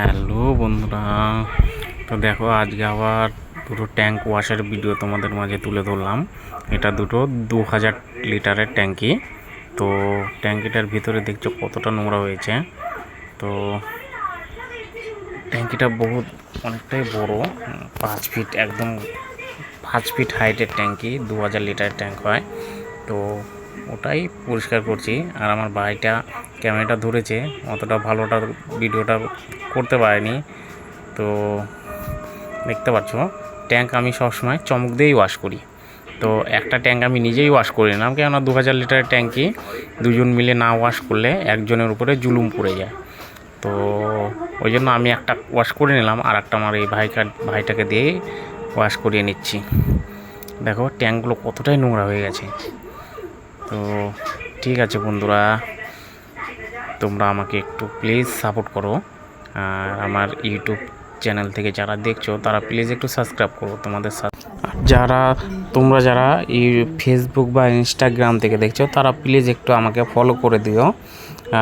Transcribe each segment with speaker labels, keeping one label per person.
Speaker 1: Hello বন্ধুরা, তো দেখো আজকে আবার দুটো ট্যাঙ্ক ওয়াশের ভিডিও তোমাদের মাঝে তুলে ধরলাম। এটা দুটো দু হাজার লিটারের ট্যাঙ্কি তো ট্যাঙ্কিটার ভিতরে দেখছ কতটা নোংরা হয়েছে। তো ট্যাঙ্কিটা বহুত অনেকটাই বড়, পাঁচ ফিট একদম পাঁচ ফিট হাইটের ট্যাঙ্কি দু হাজার লিটারের ট্যাঙ্ক হয়। তো ওটাই পরিষ্কার করছি। আর আমার ভাইটা ক্যামেরাটা ধরেছে, অতটা ভালোটা ভিডিওটা করতে পারিনি। তো দেখতে পাচ্ছ, ট্যাঙ্ক আমি সবসময় চমক দিয়েই ওয়াশ করি। তো একটা ট্যাঙ্ক আমি নিজেই ওয়াশ করি না কেননা দু হাজার লিটারের ট্যাঙ্কি দুজন মিলে না ওয়াশ করলে একজনের উপরে জুলুম পড়ে যায়। তো ওই জন্য আমি একটা ওয়াশ করে নিলাম আর একটা আমার এই ভাইকার, ভাইটাকে দিয়ে ওয়াশ করিয়ে নিচ্ছি। দেখো, ট্যাঙ্কগুলো কতটাই নোংরা হয়ে গেছে। তো ঠিক আছে বন্ধুরা, তোমরা আমাকে একটু প্লিজ সাপোর্ট করো। আমার ইউটিউব চ্যানেল থেকে যারা দেখছ, তারা প্লিজ একটু সাবস্ক্রাইব করো তোমাদের সাথে। যারা, তোমরা যারা এই ফেসবুক বা ইনস্টাগ্রাম থেকে দেখছ, তারা প্লিজ একটু আমাকে ফলো করে দিও।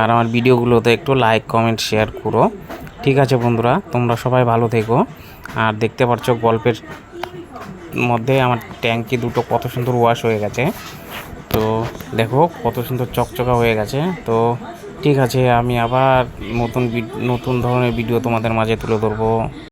Speaker 1: আর আমার ভিডিওগুলোতে একটু লাইক কমেন্ট শেয়ার করো। ঠিক আছে বন্ধুরা, তোমরা সবাই ভালো থেকো। আর দেখতে পাচ্ছ গল্পের মধ্যে আমার ট্যাঙ্কি দুটো কত সুন্দর ওয়াশ হয়ে গেছে। তো দেখো, কত সুন্দর চকচকা হয়ে গেছে। তো ঠিক আছে আমি আবার নতুন নতুন ধরনের ভিডিও তোমাদের মাঝে তুলে ধরবো।